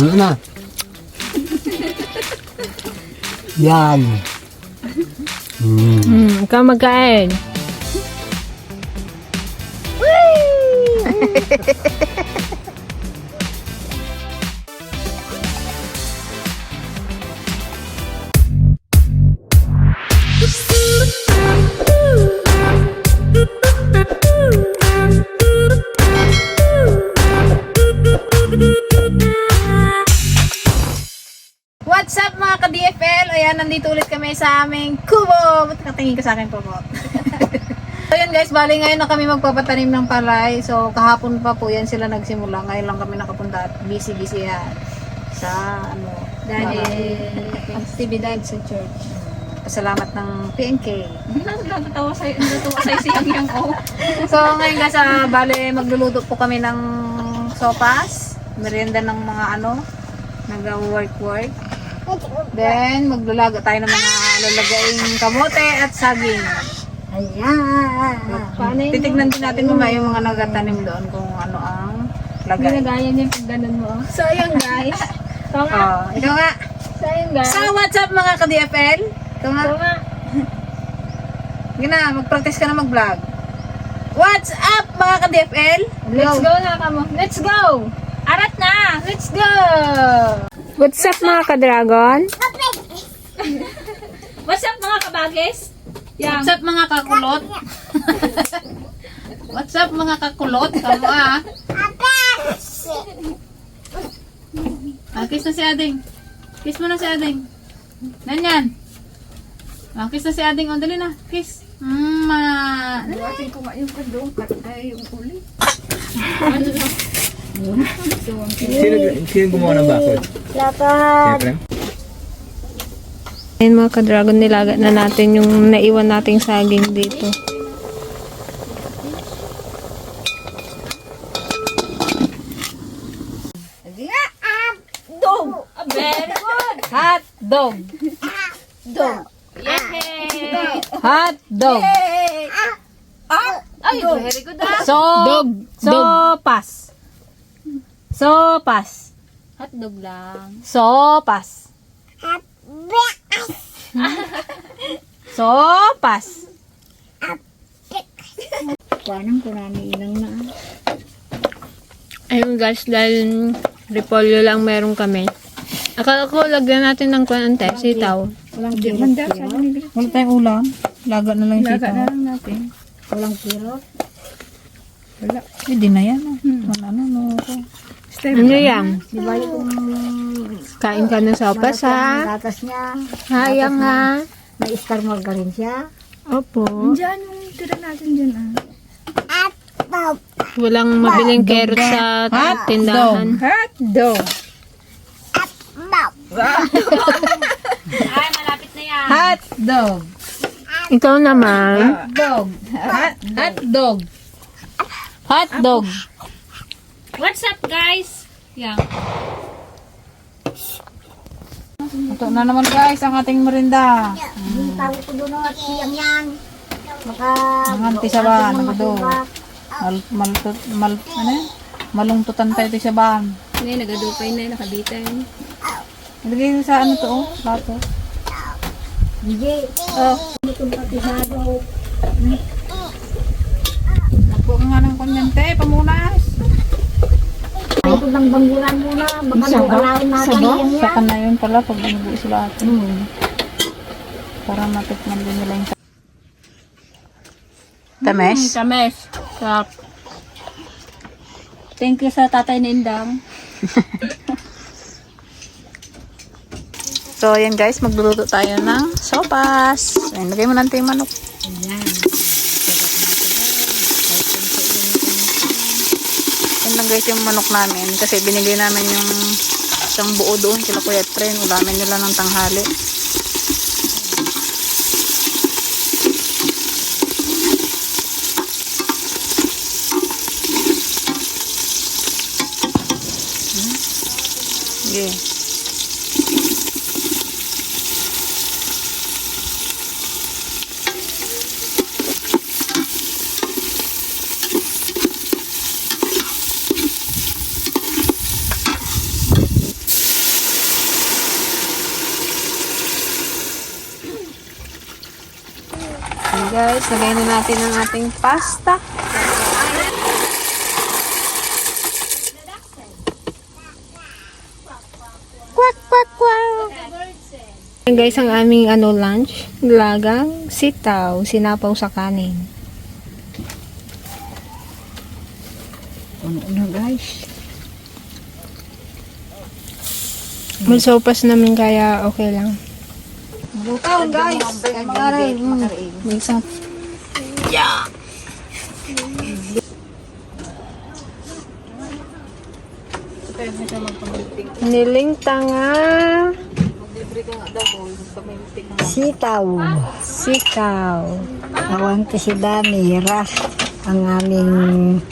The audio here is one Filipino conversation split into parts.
Ano na? Yan. Mm. Hmm, ikaw magkain. What's nandito ulit kami sa aming kubo. Ba't nakatingin ka sa akin po po? so yun guys, bali ngayon na kami magpapatanim ng palay. So kahapon pa po yan sila nagsimula. Ngayon lang kami nakapunta at busy-busy yan. Sa ano, Dahil aktibidad sa church. pasalamat ng PNK. Natatawa sa'yo, natatawa sa'yo si Yang Yang oh. So ngayon guys, ah, bali magluluto po kami ng sopas. Merienda ng mga ano, nag-work-work. Then, maglulaga tayo ng mga lalagaing kamote at saging. Ayan. Paano Titignan din natin mamaya yung mga nagatanim doon kung ano ang lagay. ginagaya niya pag ganun mo? oh. So, yun guys. So nga. Oh, ikaw nga. So, yun guys. So, what's up mga ka-DFL? Ikaw nga. So nga. Sige na, mag-practice ka na mag-vlog. What's up mga ka-DFL? Let's go na kamo. Let's go! Arat na! Let's go! What's up mga ka-dragon? What's up mga kabagis? Yang. What's up mga kakulot? What's up mga kakulot? Kamu ah. Ah, kiss na si Ading. Kiss mo na si Ading. Nanyan. Ah, kiss na si Ading. O, dali na. Kiss. Mm, ma. Buhatin ko nga yung kandong ay yung uli. Sino, sino gumawa ng bakod? Siyempre. Ayun mga ka-dragon, nilaga na natin yung naiwan nating saging dito. Dog! Ah, very good! Hot dog. Dog! Yay! Hot dog. Ay, very good ah! So, dog. Sopas. Sopas. Hotdog lang. Sopas. Sopas. Kuanang kurami ilang na. Ayun guys, dahil repolyo lang meron kami. Akala ko lagyan natin ng kuwante, sitaw. Walang ni Wala tayong ulam. Laga na lang yung Laga na sitaw. lang natin. Walang kirot. Wala. Hindi na yan. ah. Wala na. No. Ano yan? Di ba yung Kain ka ng sopas ha? gatas niya? Hayang ha? May star margarine siya. Opo. Diyan yung tira natin dyan ah. Walang mabiling carrot sa tindahan. Hot dog. Hot dog. Ikaw naman. Dog. Hot, hot dog. Hot dog. What's up guys? Yang. Ito na naman guys ang ating merinda. Tawag ko doon at siyang yan. Baka Ang anti sa ba? Nagado. Mal, mal, mal, ano yan? Malungtutan tayo sa bahan. Ngayon, nagadupay na, nakabitay. Mo sa ano to oh. Plato. Hindi. Oh. Itong patisado. Naku nga ng kunyente. Pamunas. Ito ng bangguran muna. Baka nagalaw natin yan Sa yan. na yun pala pag binubuo sila atin. Para matikman din nila yung Tames? Kames. Sarap. Thank you sa tatay na Indang. So, ayan guys, magluluto tayo ng sopas. Ayan, lagay mo natin yung manok. Ayan. Ayan lang guys yung manok namin. Kasi binigay namin yung isang buo doon kila Kuya Tren. Ulamin nila ng tanghali. Hmm? Sige. guys, lagay na natin ang ating pasta. Quack, quack, quack. Ayan guys, ang aming ano lunch, lagang sitaw, sinapaw sa kanin. Ano guys? Malsopas namin kaya okay lang. Bukaw, guys. Makaray. Mm. Minsan. Niling tanga, Sitaw. sitaw. Awan ko si Dani. Ras ang aming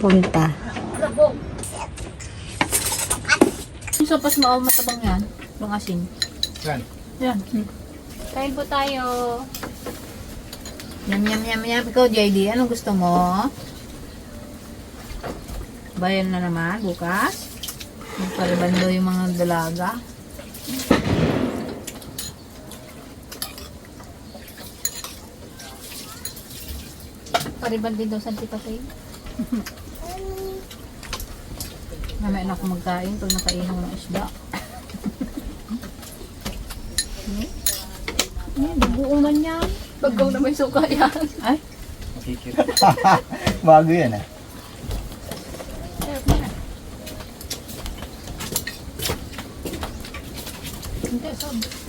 punta. Yung sopas mo, matabang yan. Mga asin. Yan. Yan. Kain po tayo. Yum, yum, yum, yum. Ikaw, JD, anong gusto mo? Bayan na naman, bukas. Magparibando yung mga dalaga. Pariban din daw sa tipatay. Mamaya na ako magkain pag nakaihaw ng isda. Buo man yan. Bagaw na may suka yan. Ay. Bago yan ah.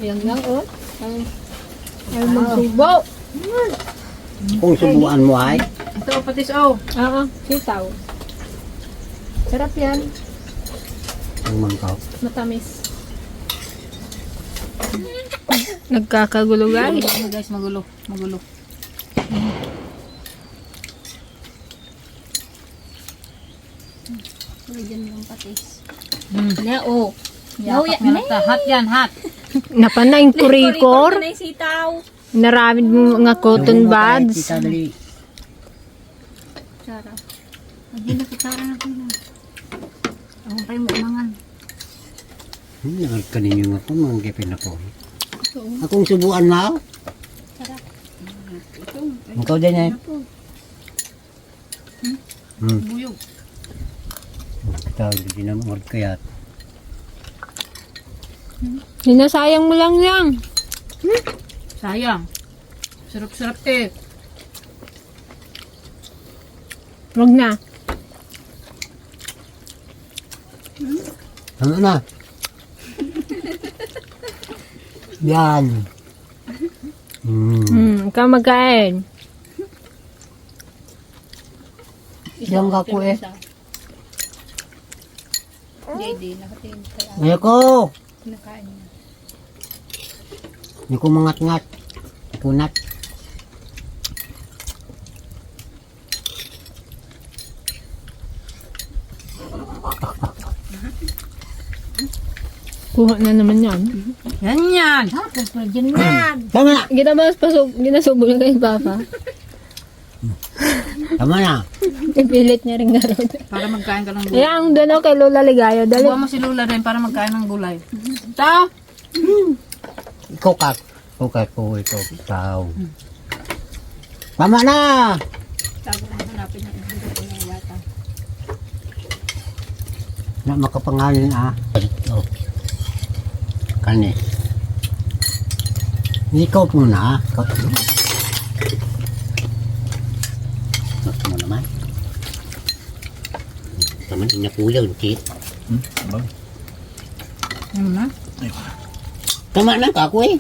Ayan lang, oh. Ay, magsubo. Kung subuan mo ay, ito patis oh. Oo, sitaw. Sarap yan. ang mangkaw. Matamis. Nagkakagulo guys. Magulo guys, magulo. Magulo. Hmm. Na, oh. Yapak lang ta. Hot yan, hot. Napanay kurikor. Naramid mo mga cotton buds. Kita dali. Hindi na kitara na pala. Ako kayo mo umangan. Hmm, kaninyo nga po, mga gipin na po. Akong subuan mo? Ikaw din eh. Hmm. Buyog. Kita, hindi na mo kaya. Sinasayang mo lang yan. Sayang. Sarap-sarap eh. Wag na. Ano na? Yan. Hmm. Hmm, ikaw magkain. Yan ka ko eh. JD, nakatingin tayo. Ayoko. Kinakain niya. Hindi ko mangat-ngat. Punat. Kuha na naman yan. Yan yan. Tama na. Ginabas pasok, ginasubo na kay Papa. Tama na. Ipilit niya rin garod. Para magkain ka ng gulay. Yang doon ako kay Lola Ligayo. Dali. Buwa mo si Lula rin para magkain ng gulay. Ta! Ikaw ka. Ikaw ka po ito. Tao. Tama na. Na makapangalan ah. Oh. Kani. Ikaw muna ah. Ikaw muna. Ikaw mo naman. Taman inakuyaw, Kit. Hmm? Bang. Ano na? Tama na ka ako eh.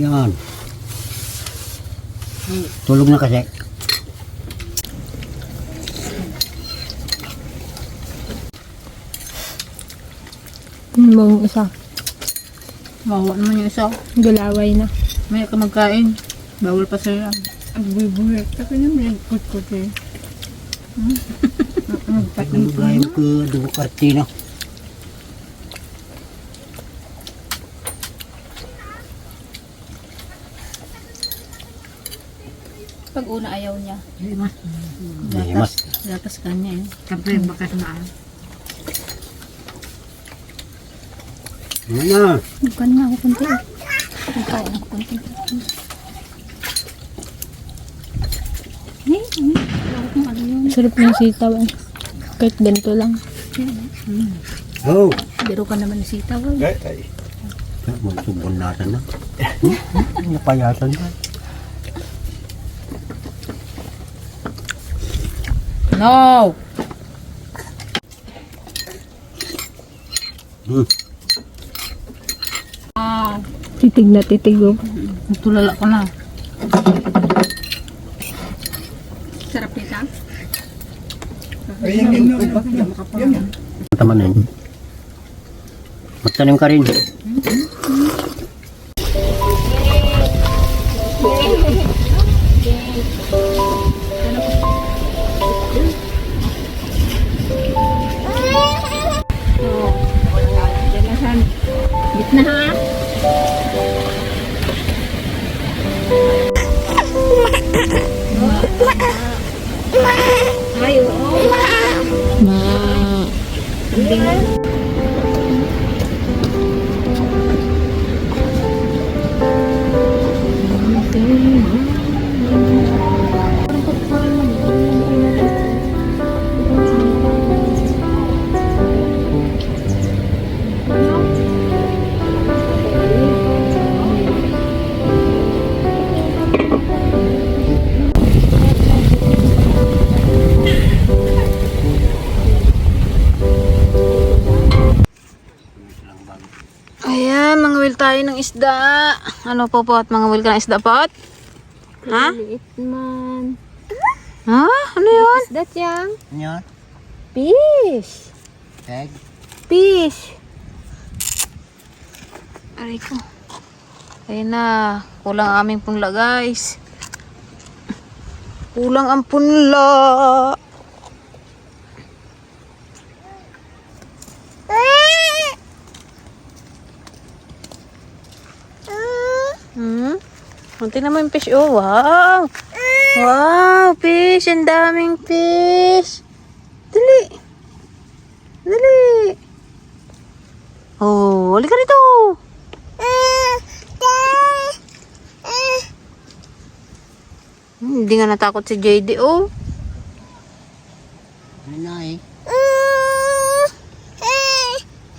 Yan. Tulog na kasi. Mong isa. Mawa naman yung isa. Galaway na. May ka magkain. Bawal pa sa'yo. Ang buhay-buhay. Kasi niya may kut-kut eh. Hmm? Nagay ko dugo kartina. Pag una ayaw niya. Ay, mas. Gatas kanya eh. Kapre bakat na. Ano na? Bukan nga ako kunti. Sarap ng sitaw eh. Kahit ganito lang. Oh! Biro ka naman ng sitaw eh. Ay, ay. Magsubon natin na. Hmm? Napayatan na. No! Hmm. Titig na titig oh. Tulala ko na. Ay, yan, yan, yan. Yan, yan. Tama na yun. Magtanim ka rin. Gitna Tayo ng isda. Ano po po at mga wil ka ng isda pot? Ha? Liit man. Ha? Ano yun? Is that yang? Ano yan? Fish. Egg? Fish. Aray ko. Ayun na. Kulang ang aming punla guys. Kulang ang punla. Hmm? Kunti naman yung fish. Oh, wow. Wow, fish. Ang daming fish. Dali. Dali. Oh, halika rito. Hmm, Hindi nga natakot si JD, oh. Ano eh?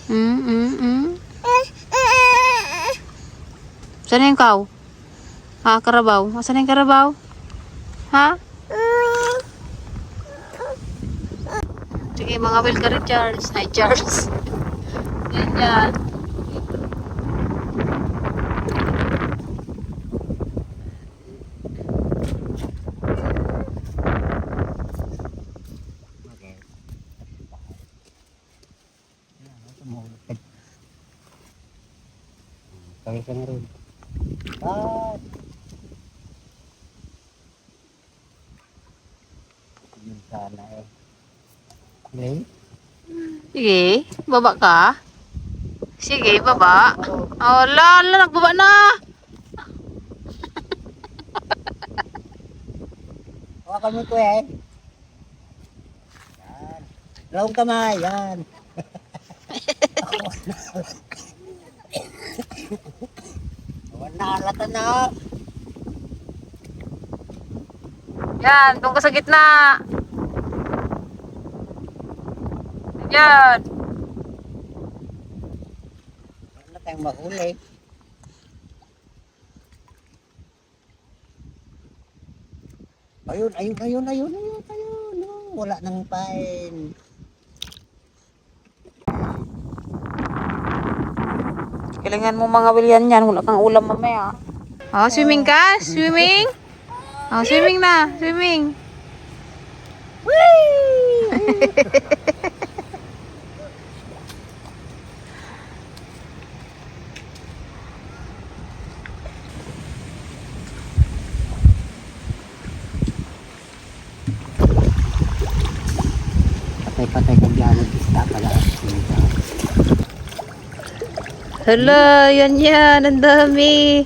Mm, mm, mm. Saan yung cow? Ha, karabaw? Na yung karabaw? Ha? Sige, mga welcome Charles. Hi, Charles. Yan yan. Kaya ka na rin. Ah! Yun sana eh. Okay? Sige, baba ka. Sige, baba. Oh, la, la, nagbaba na. Hawakan mo ito eh. Yan. Dalawang kamay, yan. Wala, halata na. Yan, doon ka sa gitna. Yan. Wala tayong mahuli. Ayun, ayun, ayun, ayun, ayun, ayun. Oh, wala nang pain. Kailangan mo mga wilyan yan. Wala kang ulam mamaya. Oh, swimming ka? Swimming? Oh, swimming na. Swimming. Patay-patay Hala, yan yan. Ang dami.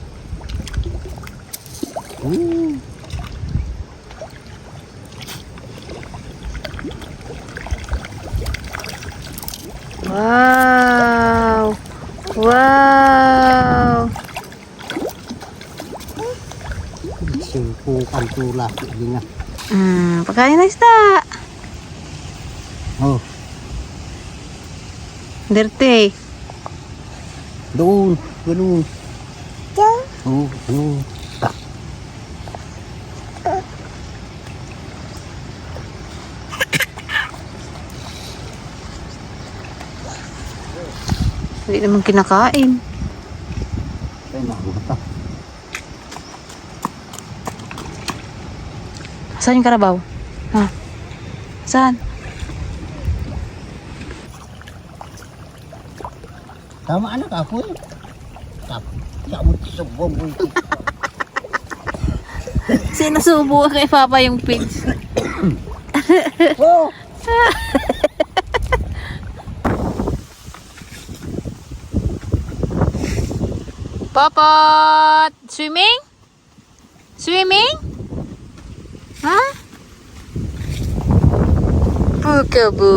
Wow! Wow! Singkukan tula ini na. Hmm, pagkain na isda. Oh. Dirty doon. Ganun. Oh, ganun. Hindi naman kinakain. Ay, makakata. Saan yung karabaw? Ha? Saan? Tama anak ako eh. Tap. Kamot sa boboy. Sinusubo kay Papa yung pigs. Oh! Popot! Swimming? Swimming? Ha? Pukabu.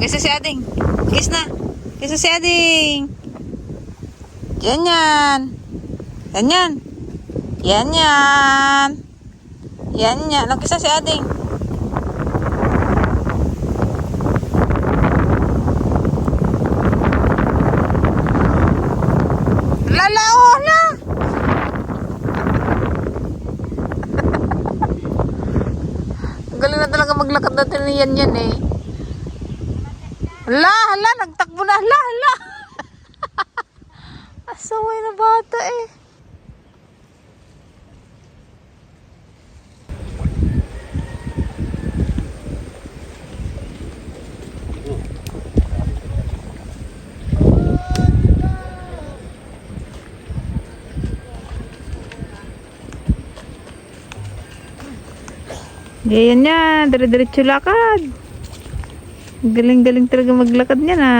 Kisa si Ading. Kiss na. Kisa si Ading. Yan yan. Yan yan. Yan yan. Yan yan. Nagkisa si Ading. Lala, oh, la. Ang galing na talaga maglakad natin yan yan eh. Hala, hala, na, hala, hala. Asaway na bata eh. Ganyan yan, dire-diretso lakad. Galing-galing talaga maglakad niya na.